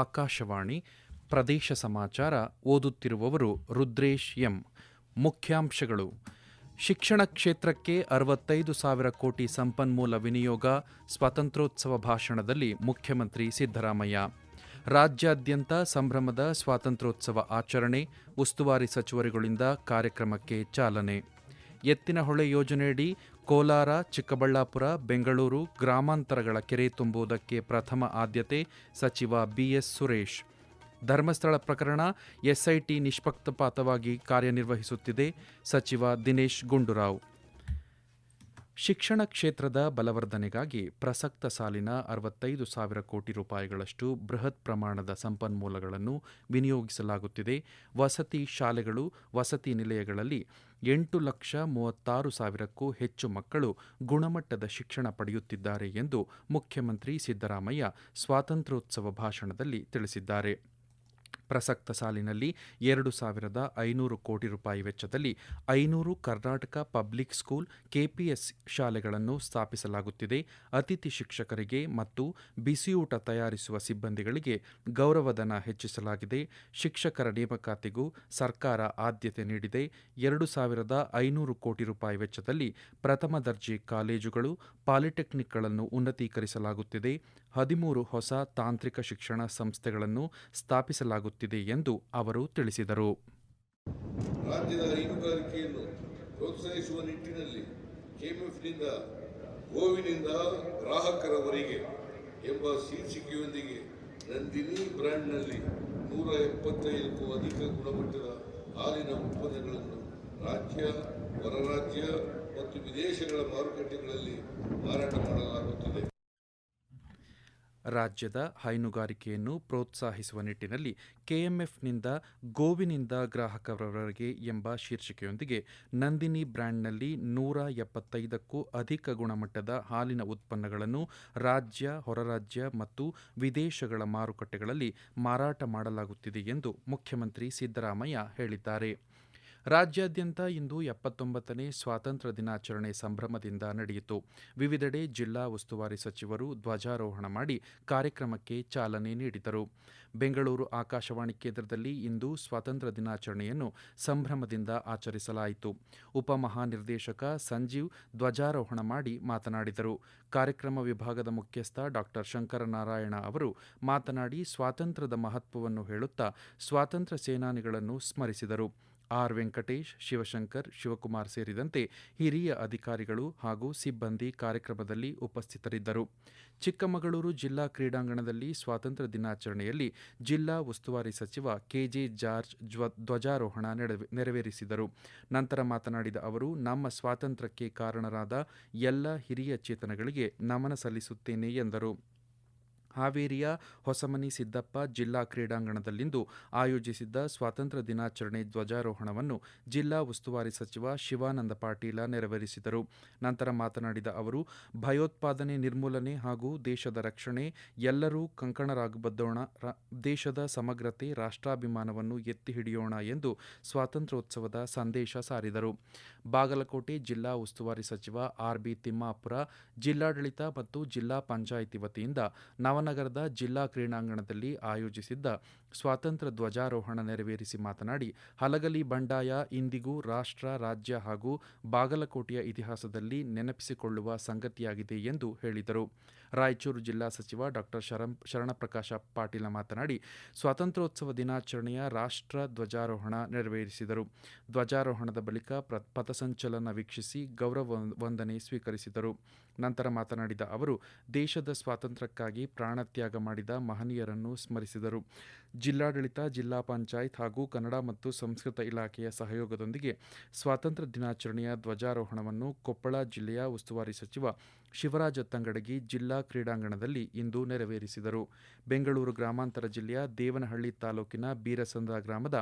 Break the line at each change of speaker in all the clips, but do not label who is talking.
ಆಕಾಶವಾಣಿ ಪ್ರದೇಶ ಸಮಾಚಾರ ಓದುತ್ತಿರುವವರು ರುದ್ರೇಶ್ ಎಂ ಮುಖ್ಯಾಂಶಗಳು ಶಿಕ್ಷಣ ಕ್ಷೇತ್ರಕ್ಕೆ ಅರವತ್ತೈದು ಸಾವಿರ ಕೋಟಿ ಸಂಪನ್ಮೂಲ ವಿನಿಯೋಗ ಸ್ವಾತಂತ್ರ್ಯೋತ್ಸವ ಭಾಷಣದಲ್ಲಿ ಮುಖ್ಯಮಂತ್ರಿ ಸಿದ್ದರಾಮಯ್ಯ ರಾಜ್ಯಾದ್ಯಂತ ಸಂಭ್ರಮದ ಸ್ವಾತಂತ್ರ್ಯೋತ್ಸವ ಆಚರಣೆ ಉಸ್ತುವಾರಿ ಸಚಿವರುಗಳಿಂದ ಕಾರ್ಯಕ್ರಮಕ್ಕೆ ಚಾಲನೆ ಎತ್ತಿನಹೊಳೆ ಯೋಜನೆಯಡಿ ಕೋಲಾರ ಚಿಕ್ಕಬಳ್ಳಾಪುರ ಬೆಂಗಳೂರು ಗ್ರಾಮಾಂತರಗಳ ಕೆರೆ ತುಂಬುವುದಕ್ಕೆ ಪ್ರಥಮ ಆದ್ಯತೆ ಸಚಿವ ಬಿಎಸ್ ಸುರೇಶ್ ಧರ್ಮಸ್ಥಳ ಪ್ರಕರಣ ಎಸ್ಐಟಿ ನಿಷ್ಪಕ್ಷಪಾತವಾಗಿ ಕಾರ್ಯನಿರ್ವಹಿಸುತ್ತಿದೆ ಸಚಿವ ದಿನೇಶ್ ಗುಂಡೂರಾವ್ ಶಿಕ್ಷಣ ಕ್ಷೇತ್ರದ ಬಲವರ್ಧನೆಗಾಗಿ ಪ್ರಸಕ್ತ ಸಾಲಿನ ಅರವತ್ತೈದು ಸಾವಿರ ಕೋಟಿ ರೂಪಾಯಿಗಳಷ್ಟು ಬೃಹತ್ ಪ್ರಮಾಣದ ಸಂಪನ್ಮೂಲಗಳನ್ನು ವಿನಿಯೋಗಿಸಲಾಗುತ್ತಿದೆ ವಸತಿ ಶಾಲೆಗಳು ವಸತಿ ನಿಲಯಗಳಲ್ಲಿ ಎಂಟು ಲಕ್ಷ ಮೂವತ್ತಾರು ಸಾವಿರಕ್ಕೂ ಹೆಚ್ಚು ಮಕ್ಕಳು ಗುಣಮಟ್ಟದ ಶಿಕ್ಷಣ ಪಡೆಯುತ್ತಿದ್ದಾರೆ ಎಂದು ಮುಖ್ಯಮಂತ್ರಿ ಸಿದ್ದರಾಮಯ್ಯ ಸ್ವಾತಂತ್ರ್ಯೋತ್ಸವ ಭಾಷಣದಲ್ಲಿ ತಿಳಿಸಿದ್ದಾರೆ ಪ್ರಸಕ್ತ ಸಾಲಿನಲ್ಲಿ ಎರಡು ಸಾವಿರದ ಐನೂರು ಕೋಟಿ ರೂಪಾಯಿ ವೆಚ್ಚದಲ್ಲಿ ಐನೂರು ಕರ್ನಾಟಕ ಪಬ್ಲಿಕ್ ಸ್ಕೂಲ್ ಕೆಪಿಎಸ್ ಶಾಲೆಗಳನ್ನು ಸ್ಥಾಪಿಸಲಾಗುತ್ತಿದೆ ಅತಿಥಿ ಶಿಕ್ಷಕರಿಗೆ ಮತ್ತು ಬಿಸಿಯೂಟ ತಯಾರಿಸುವ ಸಿಬ್ಬಂದಿಗಳಿಗೆ ಗೌರವಧನ ಹೆಚ್ಚಿಸಲಾಗಿದೆ ಶಿಕ್ಷಕರ ನೇಮಕಾತಿಗೂ ಸರ್ಕಾರ ಆದ್ಯತೆ ನೀಡಿದೆ ಎರಡು ಸಾವಿರದ ಐನೂರು ಕೋಟಿ ರೂಪಾಯಿ ವೆಚ್ಚದಲ್ಲಿ ಪ್ರಥಮ ದರ್ಜೆ ಕಾಲೇಜುಗಳು ಪಾಲಿಟೆಕ್ನಿಕ್ಗಳನ್ನು ಉನ್ನತೀಕರಿಸಲಾಗುತ್ತಿದೆ ಹದಿಮೂರು ಹೊಸ ತಾಂತ್ರಿಕ ಶಿಕ್ಷಣ ಸಂಸ್ಥೆಗಳನ್ನು ಸ್ಥಾಪಿಸಲಾಗುತ್ತಿದೆ ಇದೆ ಎಂದು ಅವರು ತಿಳಿಸಿದರು
ರಾಜ್ಯದ ಹೈನುಗಾರಿಕೆಯನ್ನು ಪ್ರೋತ್ಸಾಹಿಸುವ ನಿಟ್ಟಿನಲ್ಲಿ ಕೆಎಂಎಫ್ನಿಂದ ಗೋವಿನಿಂದ ಗ್ರಾಹಕರವರೆಗೆ ಎಂಬ ಶೀರ್ಷಿಕೆಯೊಂದಿಗೆ ನಂದಿನಿ ಬ್ರ್ಯಾಂಡ್ನಲ್ಲಿ ನೂರ ಎಪ್ಪತ್ತೈದಕ್ಕೂ ಅಧಿಕ ಗುಣಮಟ್ಟದ ಹಾಲಿನ ಉತ್ಪನ್ನಗಳನ್ನು ರಾಜ್ಯ ಹೊರರಾಜ್ಯ ಮತ್ತು ವಿದೇಶಗಳ ಮಾರುಕಟ್ಟೆಗಳಲ್ಲಿ ಮಾರಾಟ ಮಾಡಲಾಗುತ್ತದೆ
ರಾಜ್ಯದ ಹೈನುಗಾರಿಕೆಯನ್ನು ಪ್ರೋತ್ಸಾಹಿಸುವ ನಿಟ್ಟಿನಲ್ಲಿ ಕೆಎಂಎಫ್ನಿಂದ ಗೋವಿನಿಂದ ಗ್ರಾಹಕರವರೆಗೆ ಎಂಬ ಶೀರ್ಷಿಕೆಯೊಂದಿಗೆ ನಂದಿನಿ ಬ್ರ್ಯಾಂಡ್ನಲ್ಲಿ ನೂರ ಎಪ್ಪತ್ತೈದಕ್ಕೂ ಅಧಿಕ ಗುಣಮಟ್ಟದ ಹಾಲಿನ ಉತ್ಪನ್ನಗಳನ್ನು ರಾಜ್ಯ ಹೊರರಾಜ್ಯ ಮತ್ತು ವಿದೇಶಗಳ ಮಾರುಕಟ್ಟೆಗಳಲ್ಲಿ ಮಾರಾಟ ಮಾಡಲಾಗುತ್ತಿದೆ ಎಂದು ಮುಖ್ಯಮಂತ್ರಿ ಸಿದ್ದರಾಮಯ್ಯ ಹೇಳಿದ್ದಾರೆ ರಾಜ್ಯಾದ್ಯಂತ ಇಂದು ಎಪ್ಪತ್ತೊಂಬತ್ತನೇ ಸ್ವಾತಂತ್ರ್ಯ ದಿನಾಚರಣೆ ಸಂಭ್ರಮದಿಂದ ನಡೆಯಿತು ವಿವಿಧೆಡೆ ಜಿಲ್ಲಾ ಉಸ್ತುವಾರಿ ಸಚಿವರು ಧ್ವಜಾರೋಹಣ ಮಾಡಿ ಕಾರ್ಯಕ್ರಮಕ್ಕೆ ಚಾಲನೆ ನೀಡಿದರು ಬೆಂಗಳೂರು ಆಕಾಶವಾಣಿ ಕೇಂದ್ರದಲ್ಲಿ ಇಂದು ಸ್ವಾತಂತ್ರ್ಯ ದಿನಾಚರಣೆಯನ್ನು ಸಂಭ್ರಮದಿಂದ ಆಚರಿಸಲಾಯಿತು ಉಪಮಹಾನಿರ್ದೇಶಕ ಸಂಜೀವ್ ಧ್ವಜಾರೋಹಣ ಮಾಡಿ ಮಾತನಾಡಿದರು ಕಾರ್ಯಕ್ರಮ ವಿಭಾಗದ ಮುಖ್ಯಸ್ಥ ಡಾಕ್ಟರ್ ಶಂಕರನಾರಾಯಣ ಅವರು ಮಾತನಾಡಿ ಸ್ವಾತಂತ್ರ್ಯದ ಮಹತ್ವವನ್ನು ಹೇಳುತ್ತಾ ಸ್ವಾತಂತ್ರ್ಯ ಸೇನಾನಿಗಳನ್ನು ಸ್ಮರಿಸಿದರು ಆರ್ ವೆಂಕಟೇಶ್ ಶಿವಶಂಕರ್ ಶಿವಕುಮಾರ್ ಸೇರಿದಂತೆ ಹಿರಿಯ ಅಧಿಕಾರಿಗಳು ಹಾಗೂ ಸಿಬ್ಬಂದಿ ಕಾರ್ಯಕ್ರಮದಲ್ಲಿ ಉಪಸ್ಥಿತರಿದ್ದರು ಚಿಕ್ಕಮಗಳೂರು ಜಿಲ್ಲಾ ಕ್ರೀಡಾಂಗಣದಲ್ಲಿ ಸ್ವಾತಂತ್ರ್ಯ ದಿನಾಚರಣೆಯಲ್ಲಿ ಜಿಲ್ಲಾ ಉಸ್ತುವಾರಿ ಸಚಿವ ಕೆಜೆ ಜಾರ್ಜ್ ಧ್ವಜಾರೋಹಣ ನೆರವೇರಿಸಿದರು ನಂತರ ಮಾತನಾಡಿದ ಅವರು ನಮ್ಮ ಸ್ವಾತಂತ್ರ್ಯಕ್ಕೆ ಕಾರಣರಾದ ಎಲ್ಲ ಹಿರಿಯ ಚೇತನಗಳಿಗೆ ನಮನ ಸಲ್ಲಿಸುತ್ತೇನೆ ಎಂದರು ಹಾವೇರಿಯ ಹೊಸಮನಿ ಸಿದ್ದಪ್ಪ ಜಿಲ್ಲಾ ಕ್ರೀಡಾಂಗಣದಲ್ಲಿಂದು ಆಯೋಜಿಸಿದ್ದ ಸ್ವಾತಂತ್ರ್ಯ ದಿನಾಚರಣೆ ಧ್ವಜಾರೋಹಣವನ್ನು ಜಿಲ್ಲಾ ಉಸ್ತುವಾರಿ ಸಚಿವ ಶಿವಾನಂದ ಪಾಟೀಲ ನೆರವೇರಿಸಿದರು ನಂತರ ಮಾತನಾಡಿದ ಅವರು ಭಯೋತ್ಪಾದನೆ ನಿರ್ಮೂಲನೆ ಹಾಗೂ ದೇಶದ ರಕ್ಷಣೆ ಎಲ್ಲರೂ ಕಂಕಣರಾಗಬದ್ದೋಣ ದೇಶದ ಸಮಗ್ರತೆ ರಾಷ್ಟ್ರಾಭಿಮಾನವನ್ನು ಎತ್ತಿ ಹಿಡಿಯೋಣ ಎಂದು ಸ್ವಾತಂತ್ರ್ಯೋತ್ಸವದ ಸಂದೇಶ ಸಾರಿದರು ಬಾಗಲಕೋಟೆ ಜಿಲ್ಲಾ ಉಸ್ತುವಾರಿ ಸಚಿವ ಆರ್ಬಿ ತಿಮ್ಮಾಪುರ ಜಿಲ್ಲಾಡಳಿತ ಮತ್ತು ಜಿಲ್ಲಾ ಪಂಚಾಯಿತಿ ವತಿಯಿಂದ ನವನ ರಾಮನಗರದ ಜಿಲ್ಲಾ ಕ್ರೀಡಾಂಗಣದಲ್ಲಿ ಆಯೋಜಿಸಿದ್ದ ಸ್ವಾತಂತ್ರ್ಯ ಧ್ವಜಾರೋಹಣ ನೆರವೇರಿಸಿ ಮಾತನಾಡಿ ಹಲಗಲಿ ಬಂಡಾಯ ಇಂದಿಗೂ ರಾಷ್ಟ್ರ ರಾಜ್ಯ ಹಾಗೂ ಬಾಗಲಕೋಟೆಯ ಇತಿಹಾಸದಲ್ಲಿ ನೆನಪಿಸಿಕೊಳ್ಳುವ ಸಂಗತಿಯಾಗಿದೆ ಎಂದು ಹೇಳಿದರು ರಾಯಚೂರು ಜಿಲ್ಲಾ ಸಚಿವ ಡಾಕ್ಟರ್ ಶರಂ ಶರಣಪ್ರಕಾಶ ಪಾಟೀಲ ಮಾತನಾಡಿ ಸ್ವಾತಂತ್ರ್ಯೋತ್ಸವ ದಿನಾಚರಣೆಯ ರಾಷ್ಟ್ರ ಧ್ವಜಾರೋಹಣ ನೆರವೇರಿಸಿದರು ಧ್ವಜಾರೋಹಣದ ಬಳಿಕ ಪಥಸಂಚಲನ ವೀಕ್ಷಿಸಿ ಗೌರವ ವಂದನೆ ಸ್ವೀಕರಿಸಿದರು ನಂತರ ಮಾತನಾಡಿದ ಅವರು ದೇಶದ ಸ್ವಾತಂತ್ರ್ಯಕ್ಕಾಗಿ ಪ್ರಾಣತ್ಯಾಗ ಮಾಡಿದ ಮಹನೀಯರನ್ನು ಸ್ಮರಿಸಿದರು ಜಿಲ್ಲಾಡಳಿತ ಜಿಲ್ಲಾ ಪಂಚಾಯತ್ ಹಾಗೂ ಕನ್ನಡ ಮತ್ತು ಸಂಸ್ಕೃತ ಇಲಾಖೆಯ ಸಹಯೋಗದೊಂದಿಗೆ ಸ್ವಾತಂತ್ರ್ಯ ದಿನಾಚರಣೆಯ ಧ್ವಜಾರೋಹಣವನ್ನು ಕೊಪ್ಪಳ ಜಿಲ್ಲೆಯ ಉಸ್ತುವಾರಿ ಸಚಿವ ಶಿವರಾಜ ತಂಗಡಗಿ ಜಿಲ್ಲಾ ಕ್ರೀಡಾಂಗಣದಲ್ಲಿ ಇಂದು ನೆರವೇರಿಸಿದರು ಬೆಂಗಳೂರು ಗ್ರಾಮಾಂತರ ಜಿಲ್ಲೆಯ ದೇವನಹಳ್ಳಿ ತಾಲೂಕಿನ ಬೀರಸಂದ್ರ ಗ್ರಾಮದ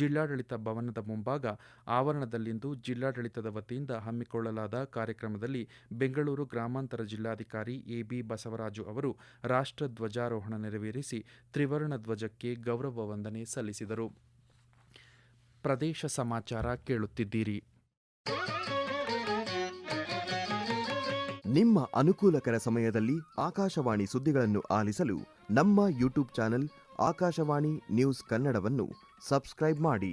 ಜಿಲ್ಲಾಡಳಿತ ಭವನದ ಮುಂಭಾಗ ಆವರಣದಲ್ಲಿಂದು ಜಿಲ್ಲಾಡಳಿತದ ವತಿಯಿಂದ ಹಮ್ಮಿಕೊಳ್ಳಲಾದ ಕಾರ್ಯಕ್ರಮದಲ್ಲಿ ಬೆಂಗಳೂರು ಗ್ರಾಮಾಂತರ ಜಿಲ್ಲಾಧಿಕಾರಿ ಎಬಿ ಬಸವರಾಜು ಅವರು ರಾಷ್ಟ್ರ ಧ್ವಜಾರೋಹಣ ನೆರವೇರಿಸಿ ತ್ರಿವರ್ಣ ಧ್ವಜಕ್ಕೆ ಅವರಿಗೆ ಗೌರವ ವಂದನೆ ಸಲ್ಲಿಸಿದರು ಪ್ರದೇಶ ಸಮಾಚಾರ ಕೇಳುತ್ತಿದ್ದೀರಿ
ನಿಮ್ಮ ಅನುಕೂಲಕರ ಸಮಯದಲ್ಲಿ ಆಕಾಶವಾಣಿ ಸುದ್ದಿಗಳನ್ನು ಆಲಿಸಲು ನಮ್ಮ ಯೂಟ್ಯೂಬ್ ಚಾನೆಲ್ ಆಕಾಶವಾಣಿ ನ್ಯೂಸ್ ಕನ್ನಡವನ್ನು ಸಬ್ಸ್ಕ್ರೈಬ್ ಮಾಡಿ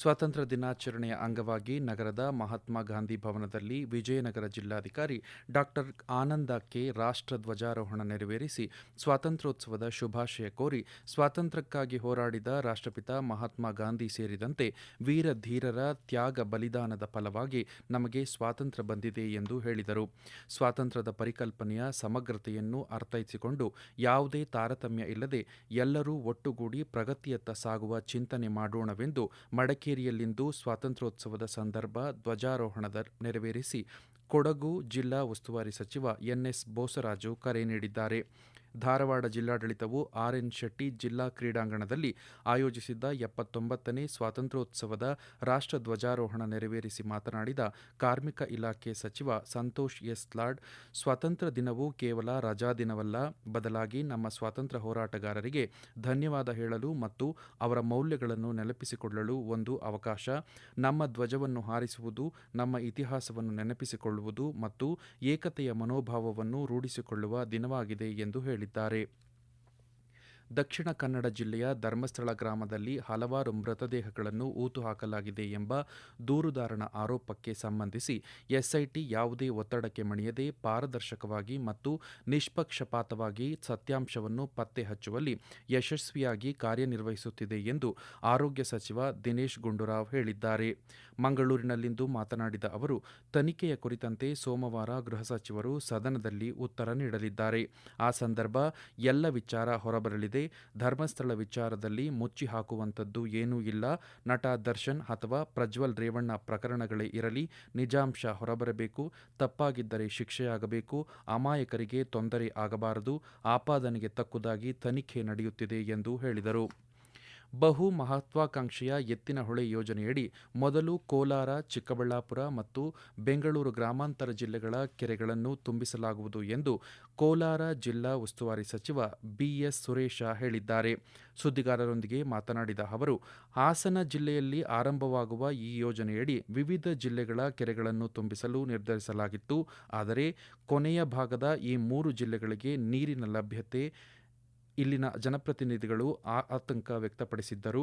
ಸ್ವಾತಂತ್ರ್ಯ ದಿನಾಚರಣೆಯ ಅಂಗವಾಗಿ ನಗರದ ಮಹಾತ್ಮ ಗಾಂಧಿ ಭವನದಲ್ಲಿ ವಿಜಯನಗರ ಜಿಲ್ಲಾಧಿಕಾರಿ ಡಾಕ್ಟರ್ ಆನಂದ ಕೆ ರಾಷ್ಟ್ರ ಧ್ವಜಾರೋಹಣ ನೆರವೇರಿಸಿ ಸ್ವಾತಂತ್ರ್ಯೋತ್ಸವದ ಶುಭಾಶಯ ಕೋರಿ ಸ್ವಾತಂತ್ರ್ಯಕ್ಕಾಗಿ ಹೋರಾಡಿದ ರಾಷ್ಟ್ರಪಿತ ಮಹಾತ್ಮ ಗಾಂಧಿ ಸೇರಿದಂತೆ ವೀರ ಧೀರರ ತ್ಯಾಗ ಬಲಿದಾನದ ಫಲವಾಗಿ ನಮಗೆ ಸ್ವಾತಂತ್ರ್ಯ ಬಂದಿದೆ ಎಂದು ಹೇಳಿದರು ಸ್ವಾತಂತ್ರ್ಯದ ಪರಿಕಲ್ಪನೆಯ ಸಮಗ್ರತೆಯನ್ನು ಅರ್ಥೈಸಿಕೊಂಡು ಯಾವುದೇ ತಾರತಮ್ಯ ಇಲ್ಲದೆ ಎಲ್ಲರೂ ಒಟ್ಟುಗೂಡಿ ಪ್ರಗತಿಯತ್ತ ಸಾಗುವ ಚಿಂತನೆ ಮಾಡೋಣವೆಂದು ಮಡಕೆ ಮಡಿಕೇರಿಯಲ್ಲಿಂದು ಸ್ವಾತಂತ್ರ್ಯೋತ್ಸವದ ಸಂದರ್ಭ ಧ್ವಜಾರೋಹಣದ ನೆರವೇರಿಸಿ ಕೊಡಗು ಜಿಲ್ಲಾ ಉಸ್ತುವಾರಿ ಸಚಿವ ಎನ್ಎಸ್ ಬೋಸರಾಜು ಕರೆ ನೀಡಿದ್ದಾರೆ ಧಾರವಾಡ ಜಿಲ್ಲಾಡಳಿತವು ಆರ್ ಎನ್ ಶೆಟ್ಟಿ ಜಿಲ್ಲಾ ಕ್ರೀಡಾಂಗಣದಲ್ಲಿ ಆಯೋಜಿಸಿದ್ದ ಎಪ್ಪತ್ತೊಂಬತ್ತನೇ ಸ್ವಾತಂತ್ರ್ಯೋತ್ಸವದ ರಾಷ್ಟ್ರ ಧ್ವಜಾರೋಹಣ ನೆರವೇರಿಸಿ ಮಾತನಾಡಿದ ಕಾರ್ಮಿಕ ಇಲಾಖೆ ಸಚಿವ ಸಂತೋಷ್ ಎಸ್ ಲಾಡ್ ಸ್ವಾತಂತ್ರ್ಯ ದಿನವು ಕೇವಲ ರಜಾ ದಿನವಲ್ಲ ಬದಲಾಗಿ ನಮ್ಮ ಸ್ವಾತಂತ್ರ್ಯ ಹೋರಾಟಗಾರರಿಗೆ ಧನ್ಯವಾದ ಹೇಳಲು ಮತ್ತು ಅವರ ಮೌಲ್ಯಗಳನ್ನು ನೆನಪಿಸಿಕೊಳ್ಳಲು ಒಂದು ಅವಕಾಶ ನಮ್ಮ ಧ್ವಜವನ್ನು ಹಾರಿಸುವುದು ನಮ್ಮ ಇತಿಹಾಸವನ್ನು ನೆನಪಿಸಿಕೊಳ್ಳುವುದು ಮತ್ತು ಏಕತೆಯ ಮನೋಭಾವವನ್ನು ರೂಢಿಸಿಕೊಳ್ಳುವ ದಿನವಾಗಿದೆ ಎಂದು ಹೇಳಿದರು ಹೇಳಿದ್ದಾರೆ ದಕ್ಷಿಣ ಕನ್ನಡ ಜಿಲ್ಲೆಯ ಧರ್ಮಸ್ಥಳ ಗ್ರಾಮದಲ್ಲಿ ಹಲವಾರು ಮೃತದೇಹಗಳನ್ನು ಊತು ಹಾಕಲಾಗಿದೆ ಎಂಬ ದೂರುದಾರನ ಆರೋಪಕ್ಕೆ ಸಂಬಂಧಿಸಿ ಎಸ್ಐಟಿ ಯಾವುದೇ ಒತ್ತಡಕ್ಕೆ ಮಣಿಯದೆ ಪಾರದರ್ಶಕವಾಗಿ ಮತ್ತು ನಿಷ್ಪಕ್ಷಪಾತವಾಗಿ ಸತ್ಯಾಂಶವನ್ನು ಪತ್ತೆ ಹಚ್ಚುವಲ್ಲಿ ಯಶಸ್ವಿಯಾಗಿ ಕಾರ್ಯನಿರ್ವಹಿಸುತ್ತಿದೆ ಎಂದು ಆರೋಗ್ಯ ಸಚಿವ ದಿನೇಶ್ ಗುಂಡೂರಾವ್ ಹೇಳಿದ್ದಾರೆ ಮಂಗಳೂರಿನಲ್ಲಿಂದು ಮಾತನಾಡಿದ ಅವರು ತನಿಖೆಯ ಕುರಿತಂತೆ ಸೋಮವಾರ ಗೃಹ ಸಚಿವರು ಸದನದಲ್ಲಿ ಉತ್ತರ ನೀಡಲಿದ್ದಾರೆ ಆ ಸಂದರ್ಭ ಎಲ್ಲ ವಿಚಾರ ಹೊರಬರಲಿದೆ ಧರ್ಮಸ್ಥಳ ವಿಚಾರದಲ್ಲಿ ಮುಚ್ಚಿ ಹಾಕುವಂಥದ್ದು ಏನೂ ಇಲ್ಲ ನಟ ದರ್ಶನ್ ಅಥವಾ ಪ್ರಜ್ವಲ್ ರೇವಣ್ಣ ಪ್ರಕರಣಗಳೇ ಇರಲಿ ನಿಜಾಂಶ ಹೊರಬರಬೇಕು ತಪ್ಪಾಗಿದ್ದರೆ ಶಿಕ್ಷೆಯಾಗಬೇಕು ಅಮಾಯಕರಿಗೆ ತೊಂದರೆ ಆಗಬಾರದು ಆಪಾದನೆಗೆ ತಕ್ಕುದಾಗಿ ತನಿಖೆ ನಡೆಯುತ್ತಿದೆ ಎಂದು ಹೇಳಿದರು ಬಹು ಮಹತ್ವಾಕಾಂಕ್ಷೆಯ ಎತ್ತಿನಹೊಳೆ ಯೋಜನೆಯಡಿ ಮೊದಲು ಕೋಲಾರ ಚಿಕ್ಕಬಳ್ಳಾಪುರ ಮತ್ತು ಬೆಂಗಳೂರು ಗ್ರಾಮಾಂತರ ಜಿಲ್ಲೆಗಳ ಕೆರೆಗಳನ್ನು ತುಂಬಿಸಲಾಗುವುದು ಎಂದು ಕೋಲಾರ ಜಿಲ್ಲಾ ಉಸ್ತುವಾರಿ ಸಚಿವ ಬಿಎಸ್ ಸುರೇಶ ಹೇಳಿದ್ದಾರೆ ಸುದ್ದಿಗಾರರೊಂದಿಗೆ ಮಾತನಾಡಿದ ಅವರು ಹಾಸನ ಜಿಲ್ಲೆಯಲ್ಲಿ ಆರಂಭವಾಗುವ ಈ ಯೋಜನೆಯಡಿ ವಿವಿಧ ಜಿಲ್ಲೆಗಳ ಕೆರೆಗಳನ್ನು ತುಂಬಿಸಲು ನಿರ್ಧರಿಸಲಾಗಿತ್ತು ಆದರೆ ಕೊನೆಯ ಭಾಗದ ಈ ಮೂರು ಜಿಲ್ಲೆಗಳಿಗೆ ನೀರಿನ ಲಭ್ಯತೆ ಇಲ್ಲಿನ ಜನಪ್ರತಿನಿಧಿಗಳು ಆತಂಕ ವ್ಯಕ್ತಪಡಿಸಿದ್ದರು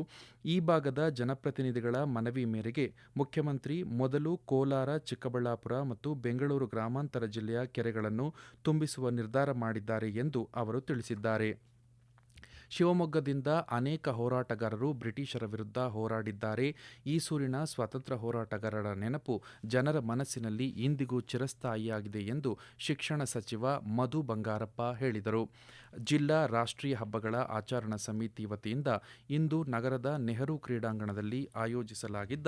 ಈ ಭಾಗದ ಜನಪ್ರತಿನಿಧಿಗಳ ಮನವಿ ಮೇರೆಗೆ ಮುಖ್ಯಮಂತ್ರಿ ಮೊದಲು ಕೋಲಾರ ಚಿಕ್ಕಬಳ್ಳಾಪುರ ಮತ್ತು ಬೆಂಗಳೂರು ಗ್ರಾಮಾಂತರ ಜಿಲ್ಲೆಯ ಕೆರೆಗಳನ್ನು ತುಂಬಿಸುವ ನಿರ್ಧಾರ ಮಾಡಿದ್ದಾರೆ ಎಂದು ಅವರು ತಿಳಿಸಿದ್ದಾರೆ ಶಿವಮೊಗ್ಗದಿಂದ ಅನೇಕ ಹೋರಾಟಗಾರರು ಬ್ರಿಟಿಷರ ವಿರುದ್ಧ ಹೋರಾಡಿದ್ದಾರೆ ಈ ಸೂರಿನ ಸ್ವಾತಂತ್ರ್ಯ ಹೋರಾಟಗಾರರ ನೆನಪು ಜನರ ಮನಸ್ಸಿನಲ್ಲಿ ಇಂದಿಗೂ ಚಿರಸ್ಥಾಯಿಯಾಗಿದೆ ಎಂದು ಶಿಕ್ಷಣ ಸಚಿವ ಮಧು ಬಂಗಾರಪ್ಪ ಹೇಳಿದರು ಜಿಲ್ಲಾ ರಾಷ್ಟ್ರೀಯ ಹಬ್ಬಗಳ ಆಚರಣಾ ಸಮಿತಿ ವತಿಯಿಂದ ಇಂದು ನಗರದ ನೆಹರು ಕ್ರೀಡಾಂಗಣದಲ್ಲಿ ಆಯೋಜಿಸಲಾಗಿದ್ದ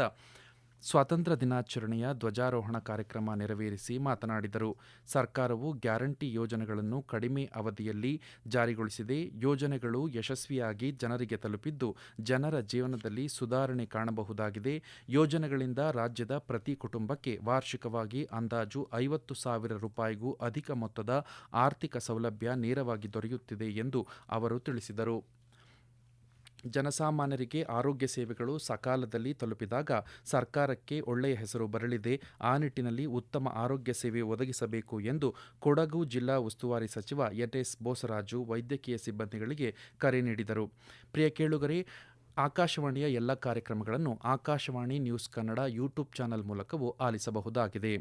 ಸ್ವಾತಂತ್ರ್ಯ ದಿನಾಚರಣೆಯ ಧ್ವಜಾರೋಹಣ ಕಾರ್ಯಕ್ರಮ ನೆರವೇರಿಸಿ ಮಾತನಾಡಿದರು ಸರ್ಕಾರವು ಗ್ಯಾರಂಟಿ ಯೋಜನೆಗಳನ್ನು ಕಡಿಮೆ ಅವಧಿಯಲ್ಲಿ ಜಾರಿಗೊಳಿಸಿದೆ ಯೋಜನೆಗಳು ಯಶಸ್ವಿಯಾಗಿ ಜನರಿಗೆ ತಲುಪಿದ್ದು ಜನರ ಜೀವನದಲ್ಲಿ ಸುಧಾರಣೆ ಕಾಣಬಹುದಾಗಿದೆ ಯೋಜನೆಗಳಿಂದ ರಾಜ್ಯದ ಪ್ರತಿ ಕುಟುಂಬಕ್ಕೆ ವಾರ್ಷಿಕವಾಗಿ ಅಂದಾಜು ಐವತ್ತು ಸಾವಿರ ರೂಪಾಯಿಗೂ ಅಧಿಕ ಮೊತ್ತದ ಆರ್ಥಿಕ ಸೌಲಭ್ಯ ನೇರವಾಗಿ ದೊರೆಯುತ್ತಿದೆ ಎಂದು ಅವರು ತಿಳಿಸಿದರು ಜನಸಾಮಾನ್ಯರಿಗೆ ಆರೋಗ್ಯ ಸೇವೆಗಳು ಸಕಾಲದಲ್ಲಿ ತಲುಪಿದಾಗ ಸರ್ಕಾರಕ್ಕೆ ಒಳ್ಳೆಯ ಹೆಸರು ಬರಲಿದೆ ಆ ನಿಟ್ಟಿನಲ್ಲಿ ಉತ್ತಮ ಆರೋಗ್ಯ ಸೇವೆ ಒದಗಿಸಬೇಕು ಎಂದು ಕೊಡಗು ಜಿಲ್ಲಾ ಉಸ್ತುವಾರಿ ಸಚಿವ ಎಸ್ ಬೋಸರಾಜು ವೈದ್ಯಕೀಯ ಸಿಬ್ಬಂದಿಗಳಿಗೆ ಕರೆ ನೀಡಿದರು ಪ್ರಿಯ ಕೇಳುಗರೆ ಆಕಾಶವಾಣಿಯ ಎಲ್ಲ ಕಾರ್ಯಕ್ರಮಗಳನ್ನು Akashvani news Kannada YouTube channel ಮೂಲಕವೂ ಆಲಿಸಬಹುದಾಗಿದೆ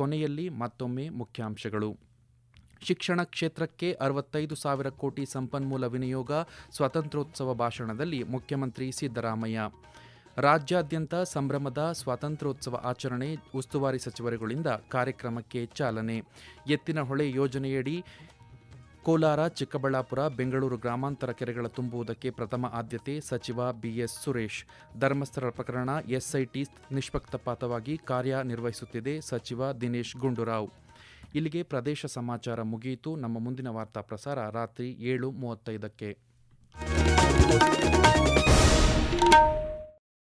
ಕೊನೆಯಲ್ಲಿ ಮತ್ತೊಮ್ಮೆ ಮುಖ್ಯಾಂಶಗಳು ಶಿಕ್ಷಣ ಕ್ಷೇತ್ರಕ್ಕೆ ಅರವತ್ತೈದು ಸಾವಿರ ಕೋಟಿ ಸಂಪನ್ಮೂಲ ವಿನಿಯೋಗ ಸ್ವಾತಂತ್ರ್ಯೋತ್ಸವ ಭಾಷಣದಲ್ಲಿ ಮುಖ್ಯಮಂತ್ರಿ ಸಿದ್ದರಾಮಯ್ಯ ರಾಜ್ಯಾದ್ಯಂತ ಸಂಭ್ರಮದ ಸ್ವಾತಂತ್ರ್ಯೋತ್ಸವ ಆಚರಣೆ ಉಸ್ತುವಾರಿ ಸಚಿವರುಗಳಿಂದ ಕಾರ್ಯಕ್ರಮಕ್ಕೆ ಚಾಲನೆ ಎತ್ತಿನಹೊಳೆ ಯೋಜನೆಯಡಿ ಕೋಲಾರ ಚಿಕ್ಕಬಳ್ಳಾಪುರ ಬೆಂಗಳೂರು ಗ್ರಾಮಾಂತರ ಕೆರೆಗಳ ತುಂಬುವುದಕ್ಕೆ ಪ್ರಥಮ ಆದ್ಯತೆ ಸಚಿವ ಬಿಎಸ್ ಸುರೇಶ್ ಧರ್ಮಸ್ಥಳ ಪ್ರಕರಣ ಎಸ್ಐಟಿ ನಿಷ್ಪಕ್ಷಪಾತವಾಗಿ ಕಾರ್ಯನಿರ್ವಹಿಸುತ್ತಿದೆ ಸಚಿವ ದಿನೇಶ್ ಗುಂಡೂರಾವ್ ಇಲ್ಲಿಗೆ ಪ್ರದೇಶ ಸಮಾಚಾರ ಮುಗಿಯಿತು ನಮ್ಮ ಮುಂದಿನ ವಾರ್ತಾ ಪ್ರಸಾರ ರಾತ್ರಿ ಏಳು ಮೂವತ್ತೈದಕ್ಕೆ